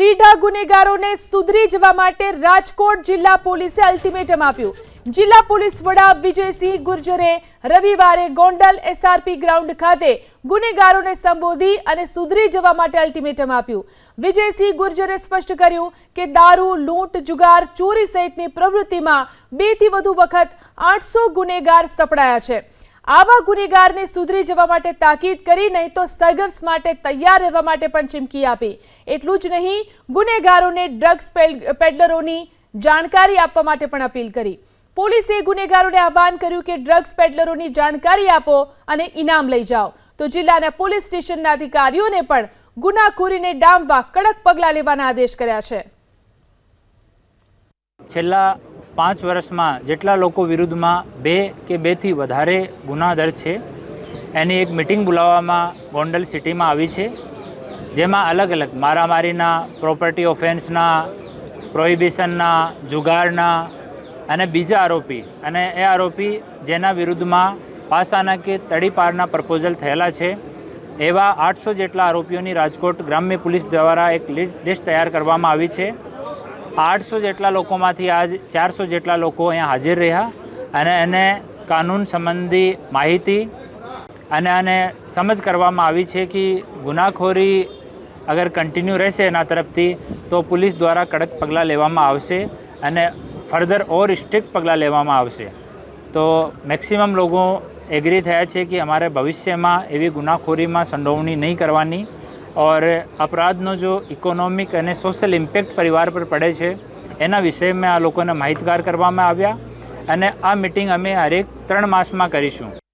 રીઢા ગુનેગારોને સુધરી જવા માટે રાજકોટ જિલ્લા પોલીસે અલ્ટિમેટમ આપ્યું. જિલ્લા પોલીસ વડા વિજયસિંહ ગુર્જરે રવિવારે ગોંડલ એસઆરપી ગ્રાઉન્ડ ખાતે ગુનેગારોને સંબોધી અને સુધરી જવા માટે અલ્ટિમેટમ આપ્યું. વિજયસિંહ ગુર્જરે સ્પષ્ટ કર્યું કે દારૂ, લૂંટ, જુગાર, ચોરી સહિતની પ્રવૃત્તિમાં બેથી વધુ વખત આઠસો ગુનેગાર સપડાયા છે. આવા ગુનેગારને સુધરી જવા માટે તાકીદ કરી, નહીં તો સંઘર્ષ માટે તૈયાર રહેવા માટે પણ ચીમકી આપી. એટલું જ નહીં, ગુનેગારોને ડ્રગ્સ પેડલરોની જાણકારી આપવા માટે પણ અપીલ કરી. પોલીસે ગુનેગારોને આહવાન કર્યું કે ડ્રગ્સ પેડલરોની જાણકારી આપો અને ઇનામ લઈ જાઓ. તો જિલ્લાના પોલીસ સ્ટેશનના અધિકારીઓને પણ ગુનાખોરીને ડામવા કડક પગલાં લેવાના આદેશ કર્યા છે. છેલ્લા પાંચ વર્ષમાં જેટલા લોકો વિરુદ્ધમાં બે કે બેથી વધારે ગુના દર્જ છે, એની એક મિટિંગ બોલાવવામાં ગોંડલ સિટીમાં આવી છે, જેમાં અલગ અલગ મારામારીના પ્રોપર્ટી ઓફેન્સના પ્રોહિબિશનના જુગારના અને બીજા આરોપી અને એ આરોપી જેના વિરુદ્ધમાં પાસાના કે તડીપારના પ્રપોઝલ થયેલા છે, એવા આઠસો જેટલા આરોપીઓની રાજકોટ ગ્રામ્ય પોલીસ દ્વારા એક લિસ્ટ તૈયાર કરવામાં આવી છે. આઠસો જેટલા લોકોમાંથી આજ ચારસો જેટલા લોકો અહીંયા હાજર રહ્યા અને એને કાનૂન સંબંધી માહિતી અને આને સમજ કરવામાં આવી છે કે ગુનાખોરી અગર કન્ટિન્યુ રહેશે એના તરફથી, તો પોલીસ દ્વારા કડક પગલાં લેવામાં આવશે અને ફર્ધર ઓર સ્ટ્રિક્ટ પગલાં લેવામાં આવશે. તો મેક્સિમમ લોકો એગ્રી થયા છે કે અમારે ભવિષ્યમાં એવી ગુનાખોરીમાં સંડોવણી નહીં કરવાની. ઓર અપરાધનો જો ઇકોનોમિક અને સોશિયલ ઇમ્પેક્ટ પરિવાર પર પડે છે એના વિશે મેં આ લોકોને માહિતગાર કરવામાં આવ્યા અને આ મિટિંગ અમે હરેક ત્રણ માસમાં કરીશું